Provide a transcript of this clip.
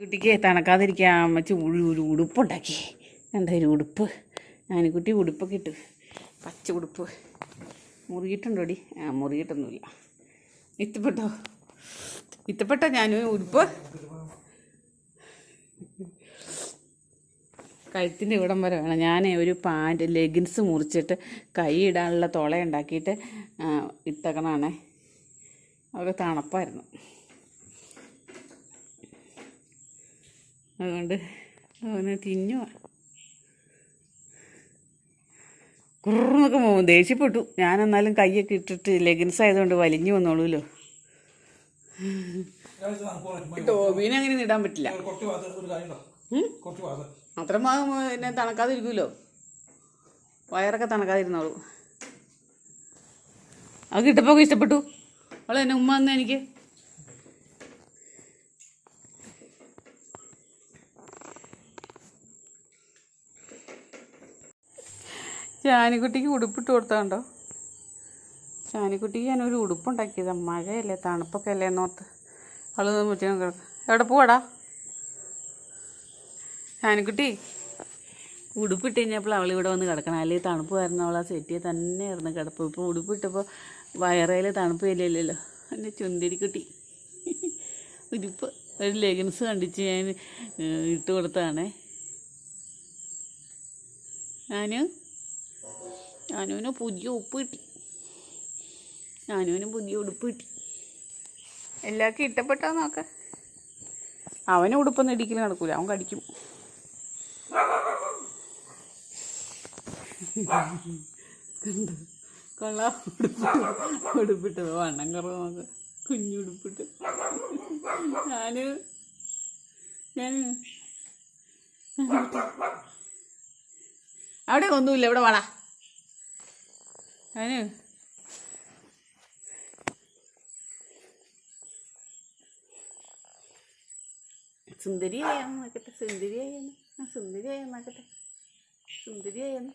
കുട്ടിക്ക് തണക്കാതിരിക്കാൻ അമ്മച്ചി ഒരു ഒരു ഉടുപ്പുണ്ടാക്കി. കണ്ട ഒരു ഉടുപ്പ്? കുട്ടി ഉടുപ്പൊക്കെ ഇട്ടു. പച്ച ഉടുപ്പ്. മുറിയിട്ടുണ്ടോടി ആ മുറിയിട്ടൊന്നുമില്ല ഇത്തപ്പെട്ടോ ഇത്തപ്പെട്ടോ ഞാൻ ഉടുപ്പ്? കഴുത്തിന്റെ ഇവിടം വരെ വേണം. ഞാൻ ഒരു പാന്റ് ലെഗിൻസ് മുറിച്ചിട്ട് കൈ ഇടാനുള്ള തുള ഉണ്ടാക്കിയിട്ട് ഇട്ടേക്കണാണേ അതൊക്കെ തണുപ്പായിരുന്നു. അതുകൊണ്ട് അവന് തിന്നു. കുറുന്നൊക്കെ പോകും. ദേഷ്യപ്പെട്ടു. ഞാനെന്നാലും കൈയൊക്കെ ഇട്ടിട്ട് ലെഗിൻസ് ആയതുകൊണ്ട് വലിഞ്ഞു വന്നോളൂല്ലോ ടോബീനെ അങ്ങനെ ഇടാൻ പറ്റില്ല. കുറച്ച് ഭാഗം അത്ര പിന്നെ തണക്കാതിരിക്കുമല്ലോ വയറൊക്കെ തണക്കാതിരുന്നോളൂ. അത് കിട്ടപ്പോൾ ഇഷ്ടപ്പെട്ടു. അവളെന്നെ എന്നെ ഉമ്മ തന്നെ എനിക്ക്. ചാനിക്കുട്ടിക്ക് ഉടുപ്പിട്ട് കൊടുത്തോണ്ടോ? ചാനിക്കുട്ടിക്ക് ഞാനൊരു ഉടുപ്പുണ്ടാക്കിയത്. മഴയല്ലേ തണുപ്പൊക്കെ അല്ലേ എന്നോർത്ത്. അവൾ മുറ്റം കിടക്കും എവിടെ പോവാടാ? ചാനിക്കുട്ടി ഉടുപ്പിട്ട് കഴിഞ്ഞപ്പോൾ അവൾ ഇവിടെ വന്ന് കിടക്കണം. അല്ലെങ്കിൽ തണുപ്പ് കാരണം അവൾ ആ തന്നെ ആയിരുന്നു കിടപ്പ്. ഇപ്പോൾ ഉടുപ്പിട്ടപ്പോൾ വയറയിൽ തണുപ്പ് ഇല്ലല്ലോ. എന്റെ ചുന്തിരിക്കുട്ടി. ഉടുപ്പ്. ഒരു ലെഗിൻസ് കണ്ടിച്ച് ഞാൻ ഇട്ട് കൊടുത്തതാണേ. ഞാൻ ഞാനുവിന് പുതിയ ഉപ്പ് കിട്ടി. ഞാനൂന് പുതിയ ഉടുപ്പ് കിട്ടി. എല്ലാവർക്കും ഇഷ്ടപ്പെട്ടോ നോക്ക? അവന് ഉടുപ്പൊന്നും ഇടിക്കലും നടക്കൂല അവൻ കടിക്കും. കണ്ടോ? ഉടുപ്പിട്ടത് വണ്ണം കുറവ് നോക്ക്. കുഞ്ഞുടുപ്പിട്ട് ഞാൻ ഞാൻ അവിടെ ഒന്നുമില്ല ഇവിടെ വാടാ. ഞാൻ സുന്ദരിയായെന്ന് നോക്കട്ടെ സുന്ദരിയായെന്ന് ആ സുന്ദരിയായെന്ന് നോക്കട്ടെ സുന്ദരിയായെന്ന്